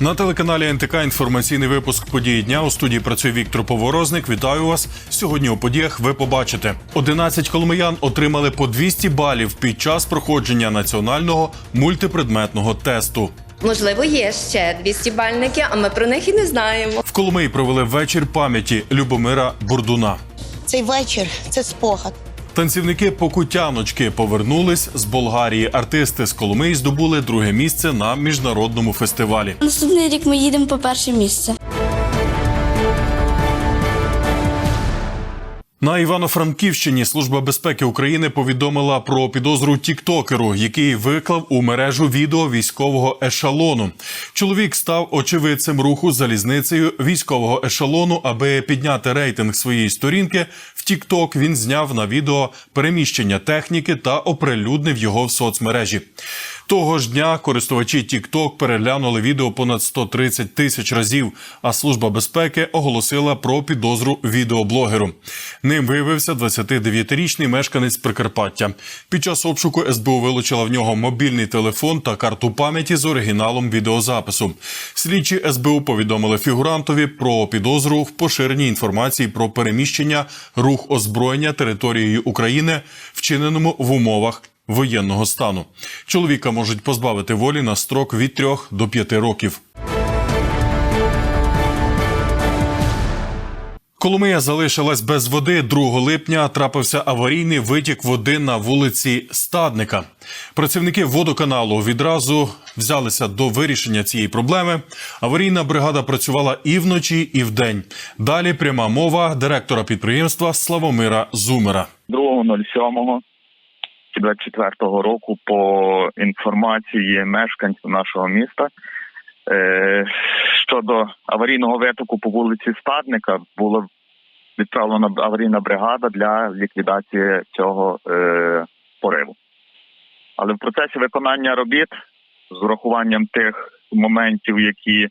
На телеканалі НТК інформаційний випуск події дня у студії працює Віктор Поворозник. Вітаю вас. Сьогодні у подіях ви побачите: 11 коломиян отримали по 200 балів під час проходження національного мультипредметного тесту. Можливо, є ще 200 бальники, а ми про них і не знаємо. В Коломиї провели вечір пам'яті Любомира Бурдуна. Цей вечір це спогад. Танцівники покутяночки повернулись з Болгарії. Артисти з Коломиї здобули друге місце на міжнародному фестивалі. Наступний рік ми їдемо по перше місце. На Івано-Франківщині Служба безпеки України повідомила про підозру тіктокеру, який виклав у мережу відео військового ешалону. Чоловік став очевидцем руху залізницею військового ешалону, аби підняти рейтинг своєї сторінки. В Тікток він зняв на відео переміщення техніки та оприлюднив його в соцмережі. Того ж дня користувачі TikTok переглянули відео понад 130 тисяч разів. А служба безпеки оголосила про підозру відеоблогеру. Ним виявився 29-річний мешканець Прикарпаття. Під час обшуку СБУ вилучила в нього мобільний телефон та карту пам'яті з оригіналом відеозапису. Слідчі СБУ повідомили фігурантові про підозру в поширенні інформації про переміщення, рух озброєння територією України, вчиненому в умовах воєнного стану. Чоловіка можуть позбавити волі на строк від 3 до 5 років. Коломия залишилась без води. 2 липня трапився аварійний витік води на вулиці Стадника. Працівники водоканалу відразу взялися до вирішення цієї проблеми. Аварійна бригада працювала і вночі, і вдень. Далі пряма мова директора підприємства Славомира Зумера. 2.07 24 року по інформації мешканців нашого міста е, щодо аварійного витоку по вулиці Стадника була відправлена аварійна бригада для ліквідації цього е, пориву. Але в процесі виконання робіт з урахуванням тих моментів, які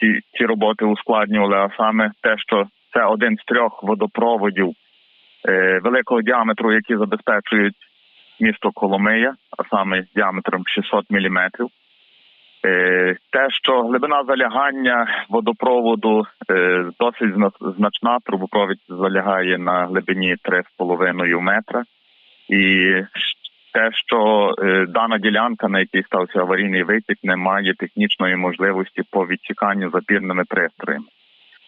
ці, ці роботи ускладнювали, а саме те, що це один з трьох водопроводів е, великого діаметру, які забезпечують місто Коломия, а саме діаметром 600 міліметрів. Е, Те, що глибина залягання водопроводу е, досить значна, трубопровід залягає на глибині 3,5 метра. І те, що е, дана ділянка, на якій стався аварійний витік, не має технічної можливості по відсіканню запірними пристроями.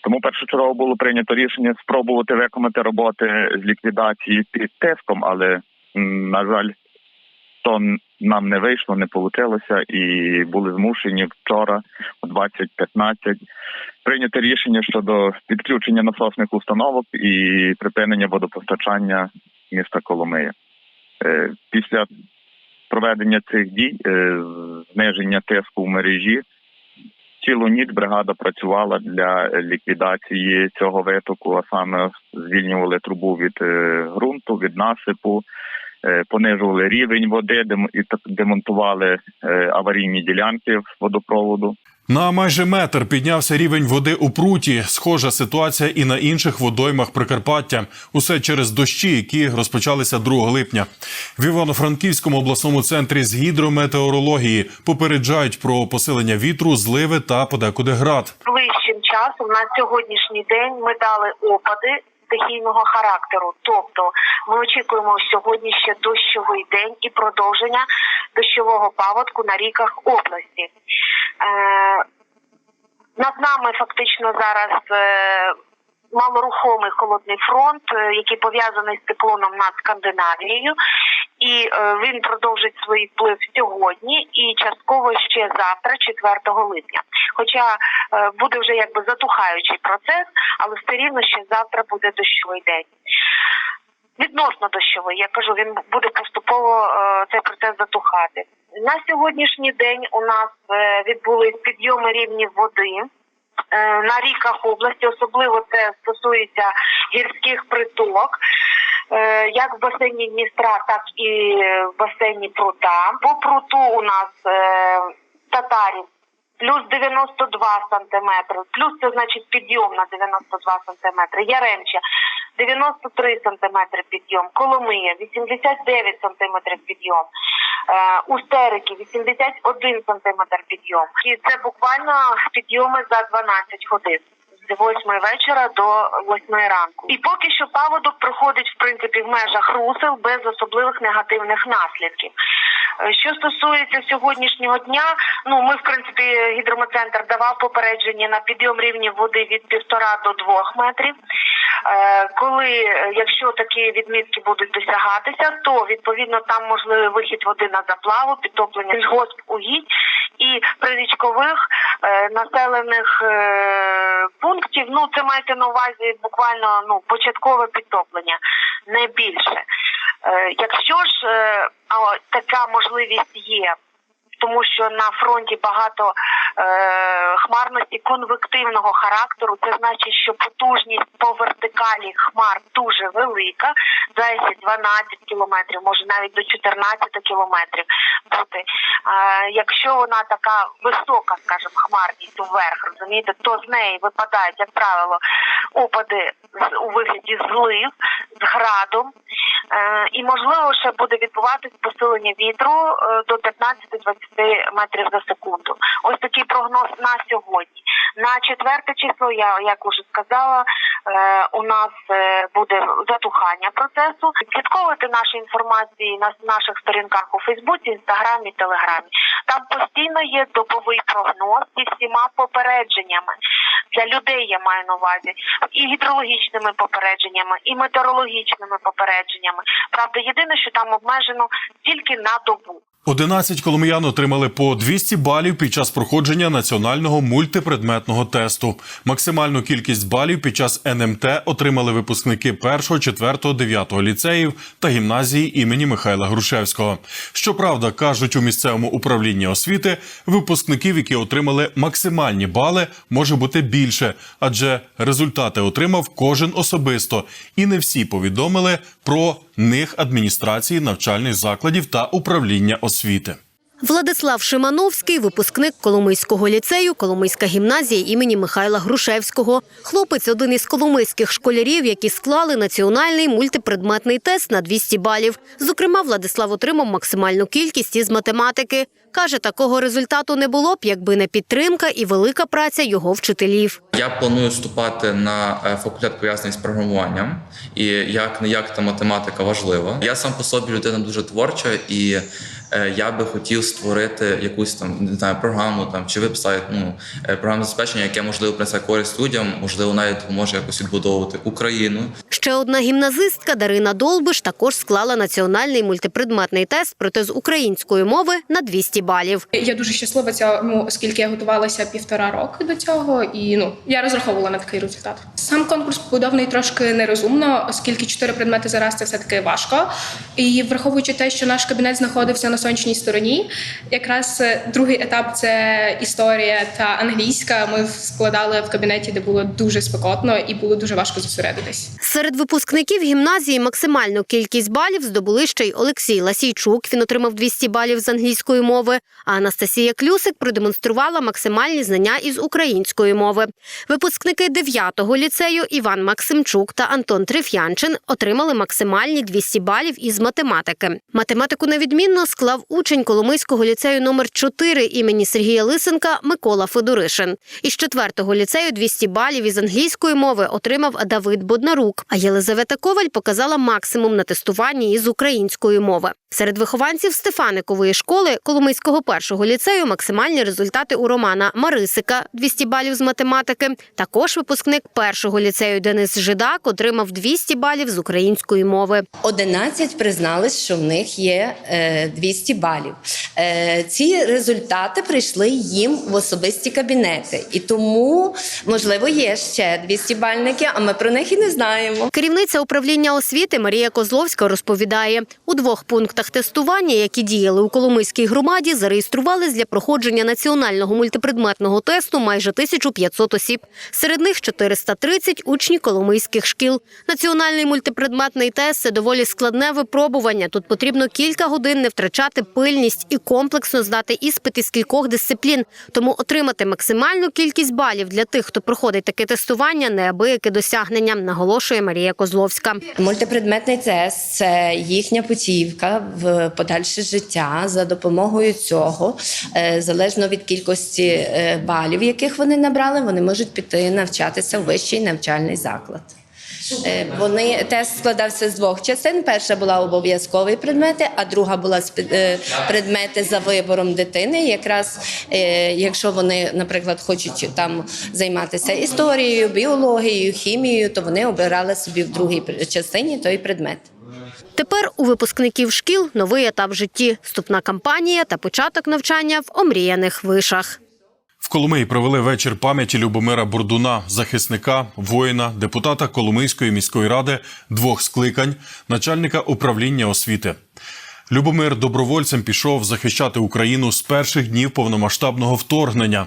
Тому першочергово було прийнято рішення спробувати виконати роботи з ліквідації під тиском, але на жаль, то нам не вийшло, не вийшло, і були змушені вчора о 20.15 прийняти рішення щодо відключення насосних установок і припинення водопостачання міста Коломия. Е, Після проведення цих дій, е, зниження тиску в мережі, цілу ніч бригада працювала для ліквідації цього витоку, а саме звільнювали трубу від е, ґрунту, від насипу, понижували рівень води, демонтували е, аварійні ділянки водопроводу. На майже метр піднявся рівень води у пруті. Схожа ситуація і на інших водоймах Прикарпаття. Усе через дощі, які розпочалися 2 липня. В Івано-Франківському обласному центрі з гідрометеорології попереджають про посилення вітру, зливи та подекуди град. ближчим часом на сьогоднішній день ми дали опади стихійного характеру. Тобто ми очікуємо сьогодні ще дощовий день і продовження дощового паводку на ріках області. Е, над нами фактично зараз е, малорухомий холодний фронт, е, який пов'язаний з циклоном над Скандинавією. І він продовжить свій вплив сьогодні і частково ще завтра, 4 липня. Хоча е, буде вже якби затухаючий процес, але все рівно ще завтра буде дощовий день. Відносно дощовий, я кажу, він буде поступово е, цей процес затухати. На сьогоднішній день у нас е, відбулись підйоми рівнів води на ріках області, особливо це стосується гірських приток. Е, Як в басейні Дністра, так і в басейні Прута. По пруту у нас татарів плюс 92 сантиметри, плюс це значить підйом на 92 сантиметри. Яремча 93 сантиметри підйом, Коломия 89 сантиметрів підйом, е, у Стерики 81 сантиметр підйом. І це буквально підйоми за 12 годин. З 8 вечора до 8 ранку. І поки що паводок проходить в принципі в межах русел без особливих негативних наслідків. Е, Що стосується сьогоднішнього дня, ну ми в принципі гідрометцентр давав попередження на підйом рівня води від півтора до двох метрів. Е, Коли е, якщо такі відмітки будуть досягатися, то відповідно там можливий вихід води на заплаву, підтоплення госп угідь і прирічкових е, населених е, пунктів. Ну це мається на увазі буквально ну початкове підтоплення, не більше. Е, Якщо ж е, така можливість є, тому що на фронті багато е, хмарності конвективного характеру, це значить, що потужність по вертикалі хмар дуже велика, 10-12 кілометрів, може навіть до 14 кілометрів бути. Якщо вона така висока, скажімо, хмарність вверх, розумієте, то з неї випадають, як правило, опади у вигляді злив з градом. Е, і можливо ще буде відбуватись посилення вітру е, до 15-20 метрів за секунду. Ось такий прогноз на сьогодні. На четверте число, я як уже сказала, е, у нас е, буде затухання процесу. Слідковуйте наші інформації на наших сторінках у Фейсбуці, Інстаграмі, Телеграмі. Там постійно є добовий прогноз зі всіма попередженнями для людей. Я маю на увазі і гідрологічними попередженнями, і метеорологічними попередженнями. Правда, єдине, що там обмежено тільки на добу. 11 коломиян отримали по 200 балів під час проходження національного мультипредметного тесту. Максимальну кількість балів під час НМТ отримали випускники 1, 4, 9 ліцеїв та гімназії імені Михайла Грушевського. Щоправда, кажуть у місцевому управлінні освіти, випускників, які отримали максимальні бали, може бути більше, адже результати отримав кожен особисто, і не всі повідомили про них адміністрації навчальних закладів та управління освіти. Владислав Шимановський, випускник Коломийського ліцею, Коломийська гімназія імені Михайла Грушевського. Хлопець один із коломийських школярів, які склали національний мультипредметний тест на 200 балів. Зокрема, Владислав отримав максимальну кількість із математики. Каже, такого результату не було б, якби не підтримка і велика праця його вчителів. Я планую вступати на е, факультет пов'язаний з програмуванням, і як не як та математика важлива. Я сам по собі людина дуже творча, і е, я би хотів створити якусь там не знаю програму там чи веб-сайт, ну е, програмне забезпечення, яке можливо принесе користь людям, можливо, навіть допоможе якось відбудовувати Україну. Ще одна гімназистка Дарина Долбиш також склала національний мультипредметний тест, проте з української мови на 200 балів. Я дуже щаслива цьому, оскільки я готувалася півтора роки до цього, і ну я розраховувала на такий результат. Сам конкурс побудований трошки нерозумно, оскільки чотири предмети зараз це все таки важко. І враховуючи те, що наш кабінет знаходився на сонячній стороні, якраз е, другий етап це історія та англійська. Ми складали в кабінеті, де було дуже спекотно і було дуже важко зосередитись. Серед випускників гімназії максимальну кількість балів здобули ще й Олексій Ласійчук. Він отримав 200 балів з англійської мови. А Анастасія Клюсик продемонструвала максимальні знання із української мови. Випускники 9-го ліцею Іван Максимчук та Антон Триф'янчин отримали максимальні 200 балів із математики. Математику на відмінно склав учень Коломийського ліцею номер 4 імені Сергія Лисенка Микола Федоришин. Із 4-го ліцею 200 балів із англійської мови отримав Давид Боднарук. А Єлизавета Коваль показала максимум на тестуванні із української мови. Серед вихованців Стефаникової школи Коломийського першого ліцею максимальні результати у Романа Марисика 200 балів з математики. Також випускник першого ліцею Денис Жидак отримав 200 балів з української мови. 11 признались, що в них є е, 200 балів. Е, ці результати прийшли їм в особисті кабінети, і тому можливо є ще 200 бальники, а ми про них і не знаємо. Керівниця управління освіти Марія Козловська розповідає, у двох пунктах тестування, які діяли у Коломийській громаді, закладі зареєструвались для проходження національного мультипредметного тесту майже 1500 осіб. Серед них 430 – учні коломийських шкіл. Національний мультипредметний тест – це доволі складне випробування. Тут потрібно кілька годин не втрачати пильність і комплексно здати іспити з кількох дисциплін. Тому отримати максимальну кількість балів для тих, хто проходить таке тестування, неабияке досягнення, наголошує Марія Козловська. Мультипредметний тест це їхня путівка в подальше життя. За допомогою цього, е, залежно від кількості е, балів, яких вони набрали, вони можуть піти навчатися в вищий навчальний заклад. Е, Вони тест складався з двох частин. Перша була обов'язкові предмети, а друга була предмети за вибором дитини. Якраз якщо вони, наприклад, хочуть там займатися історією, біологією, хімією, то вони обирали собі в другій частині той предмет. Тепер у випускників шкіл новий етап в житті, вступна кампанія та початок навчання в омріяних вишах. В Коломиї провели вечір пам'яті Любомира Бурдуна, захисника, воїна, депутата Коломийської міської ради двох скликань, начальника управління освіти. Любомир добровольцем пішов захищати Україну з перших днів повномасштабного вторгнення.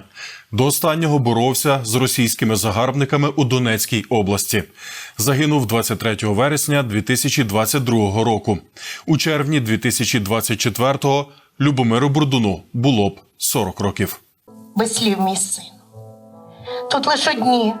До останнього боровся з російськими загарбниками у Донецькій області. Загинув 23 вересня 2022 року. У червні 2024-го Любомиру Бурдуну було б 40 років. Без слів, мій син. Тут лише одні,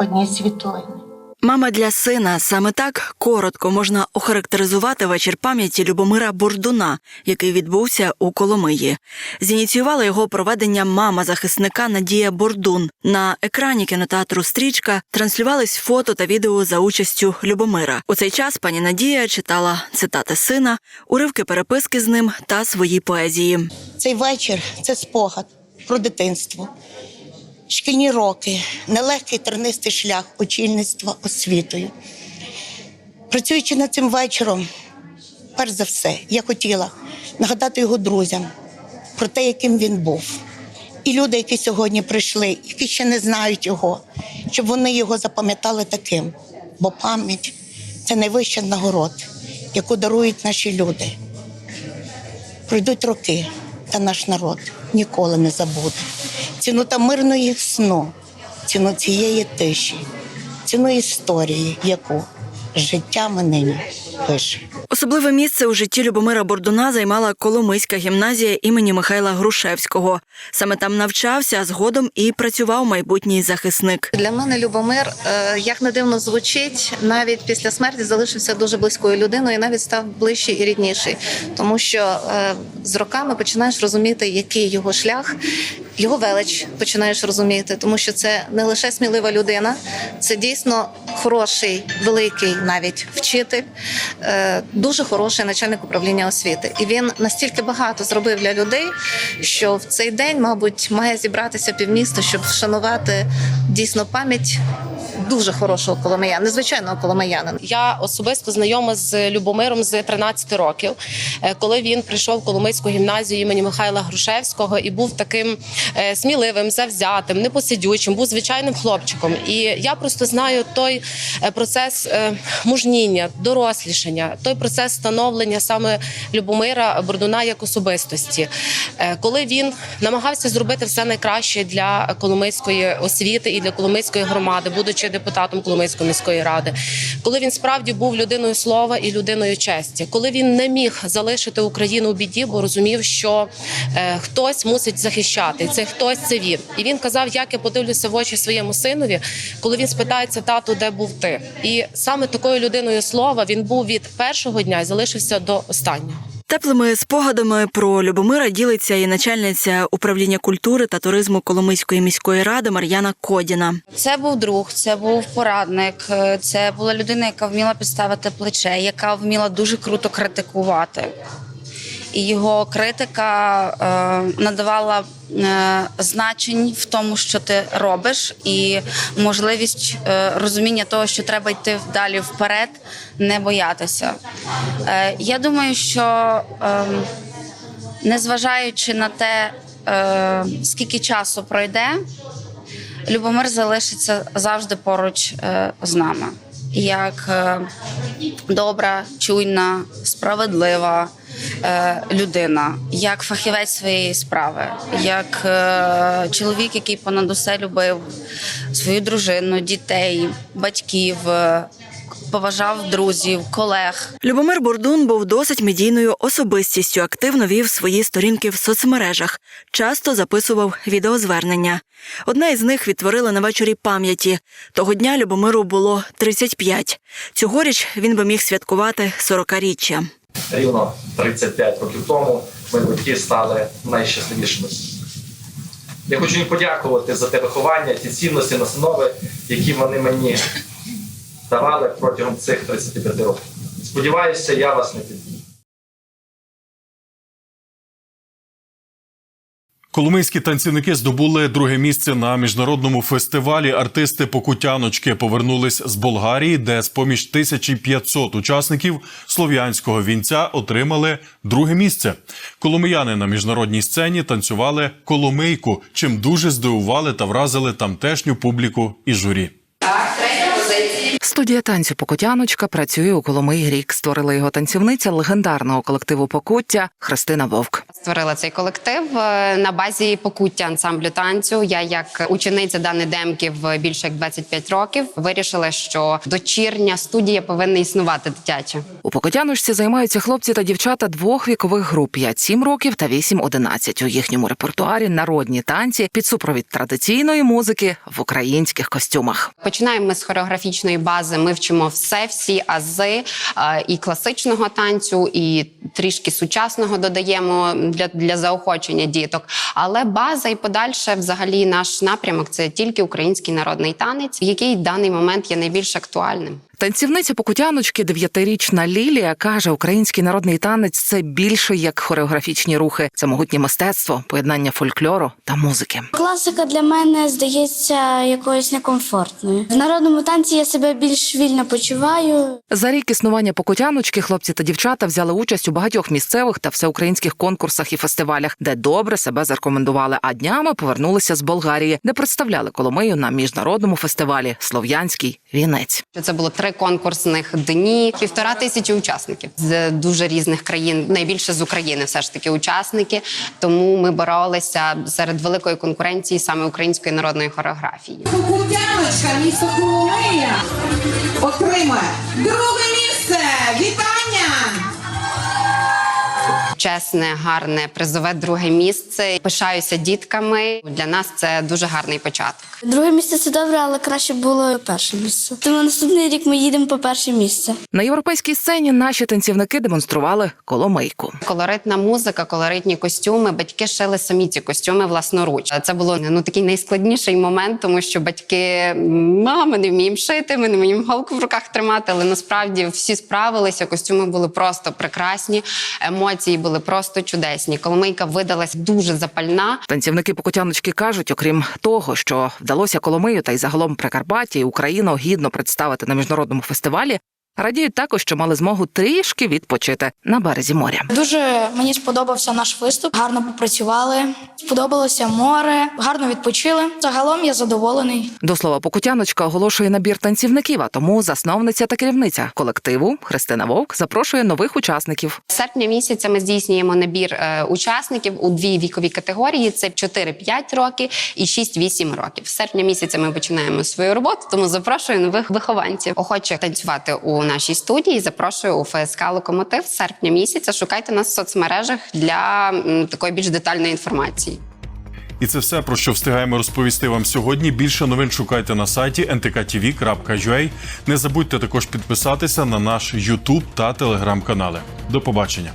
одні світлини. Мама для сина саме так коротко можна охарактеризувати вечір пам'яті Любомира Бурдуна, який відбувся у Коломиї. Зініціювала його проведення мама захисника Надія Бордун. На екрані кінотеатру Стрічка транслювались фото та відео за участю Любомира. У цей час пані Надія читала цитати сина, уривки переписки з ним та свої поезії. Цей вечір це спогад про дитинство, шкільні роки, нелегкий тернистий шлях очільництва освітою. Працюючи над цим вечором, перш за все, я хотіла нагадати його друзям про те, яким він був. І люди, які сьогодні прийшли, які ще не знають його, щоб вони його запам'ятали таким. Бо пам'ять це найвища нагород, яку дарують наші люди. Пройдуть роки, та наш народ ніколи не забуде. Ціну та мирної сну, ціну цієї тиші, ціну історії, яку життя нині пише. Особливе місце у житті Любомира Бордуна займала Коломийська гімназія імені Михайла Грушевського. Саме там навчався, а згодом і працював майбутній захисник. Для мене Любомир, е, як не дивно звучить, навіть після смерті залишився дуже близькою людиною, і навіть став ближчий і рідніший, тому що е, з роками починаєш розуміти, який його шлях. Його велич починаєш розуміти, тому що це не лише смілива людина, це дійсно хороший, великий навіть вчитель, е, дуже хороший начальник управління освіти. І він настільки багато зробив для людей, що в цей день, мабуть, має зібратися півміста, щоб вшанувати дійсно пам'ять дуже хорошого коломия, незвичайного коломиянина. Я особисто знайома з Любомиром з 13 років, е, коли він прийшов в Коломийську гімназію імені Михайла Грушевського і був таким е, сміливим, завзятим, непосидючим, був звичайним хлопчиком. І я просто знаю той е, процес мужніння, дорослішання, той процес становлення саме Любомира Бордуна як особистості, коли він намагався зробити все найкраще для Коломийської освіти і для Коломийської громади, будучи депутатом Коломийської міської ради, коли він справді був людиною слова і людиною честі, коли він не міг залишити Україну у біді, бо розумів, що е, хтось мусить захищати, і цей хтось це він. І він казав, як я подивлюся в очі своєму синові, коли він спитається тату, де був ти, і саме такою людиною слова він був від першого дня і залишився до останнього. Теплими спогадами про Любомира ділиться і начальниця управління культури та туризму Коломийської міської ради Мар'яна Кодіна. Це був друг, це був порадник, е, це була людина, яка вміла підставити плече, яка вміла дуже круто критикувати. І його критика е, надавала е, значень в тому, що ти робиш, і можливість е, розуміння того, що треба йти далі вперед, не боятися. Я думаю, що е, незважаючи на те, скільки часу пройде, Любомир залишиться завжди поруч з нами. як добра, чуйна, справедлива людина, як фахівець своєї справи, як е, чоловік, який понад усе любив свою дружину, дітей, батьків, е, поважав друзів, колег. Любомир Бурдун був досить медійною особистістю, активно вів свої сторінки в соцмережах, часто записував відеозвернення. Одне із них відтворили на вечорі пам'яті. Того дня Любомиру було 35. Цьогоріч він би міг святкувати 40-річчя. Рівно 35 років тому ми батьки стали найщасливішими. Я хочу їм подякувати за те виховання, ті цінності, настанови, які вони мені давали протягом цих 35 років. Сподіваюся, я вас не підвів. Коломийські танцівники здобули друге місце на міжнародному фестивалі. Артисти Покутяночки повернулись з Болгарії, де з поміж 1500 учасників слов'янського вінця отримали друге місце. Коломияни на міжнародній сцені танцювали коломийку, чим дуже здивували та вразили тамтешню публіку і журі. Студія танцю Покотяночка працює у Коломиї рік. Створила його танцівниця легендарного колективу Покуття Христина Вовк. Створила цей колектив е, на базі покуття ансамблю танцю. Я, як учениця Дани Демків більше як 25 років, вирішила, що дочірня студія повинна існувати дитяча. У Покотяночці займаються хлопці та дівчата двох вікових груп 5-7 років та 8-11. У їхньому репертуарі народні танці під супровід традиційної музики в українських костюмах. Починаємо ми з хореографічної бази. Ми вчимо все, всі ази е, і класичного танцю, і трішки сучасного додаємо для, для заохочення діток. Але база і подальше, взагалі, наш напрямок це тільки український народний танець, який в даний момент є найбільш актуальним. Танцівниця Покутяночки, дев'ятирічна Лілія, каже, український народний танець це більше як хореографічні рухи, це могутнє мистецтво, поєднання фольклору та музики. Класика для мене здається якоюсь некомфортною. В народному танці я себе більш вільно почуваю. За рік існування Покутяночки хлопці та дівчата взяли участь у багатьох місцевих та всеукраїнських конкурсах і фестивалях, де добре себе зарекомендували. А днями повернулися з Болгарії, де представляли Коломию на міжнародному фестивалі Слов'янський вінець. Це було три конкурсних дні, півтора тисячі учасників з дуже різних країн. Найбільше з України, все ж таки, учасники. Тому ми боролися серед великої конкуренції саме української народної хореографії. Кукутяночка місто Коломия отримає друге місце. Вітання! Чесне, гарне, призове друге місце. Пишаюся дітками. Для нас це дуже гарний початок. Друге місце це добре, але краще було перше місце. Тому наступний рік ми їдемо по перше місце. На європейській сцені наші танцівники демонстрували коломийку. Колоритна музика, колоритні костюми. Батьки шили самі ці костюми власноруч. Це було ну такий найскладніший момент, тому що батьки «Ма, ми не вміємо шити, ми не вміємо голку в руках тримати. Але насправді всі справилися. Костюми були просто прекрасні, емоції були просто чудесні. Коломийка видалась дуже запальна. Танцівники Покутяночки кажуть, окрім того, що вдалося Коломию та й загалом Прикарпаття і Україну гідно представити на міжнародному фестивалі. Радіють також, що мали змогу трішки відпочити на березі моря. Дуже мені сподобався наш виступ. Гарно попрацювали. Сподобалося море, гарно відпочили. Загалом я задоволений. До слова, Покутяночка оголошує набір танцівників, а тому засновниця та керівниця колективу Христина Вовк запрошує нових учасників. З серпня місяця ми здійснюємо набір е, учасників у дві вікові категорії: це 4-5 років і 6-8 років. З серпня місяця ми починаємо свою роботу, тому запрошую нових вихованців. Охочих танцювати у нашій студії. Запрошую у ФСК Локомотив з серпня місяця. Шукайте нас в соцмережах для такої більш детальної інформації. І це все про що встигаємо розповісти вам сьогодні. Більше новин шукайте на сайті ntktv.ua. Не забудьте також підписатися на наш YouTube та телеграм-канали. До побачення.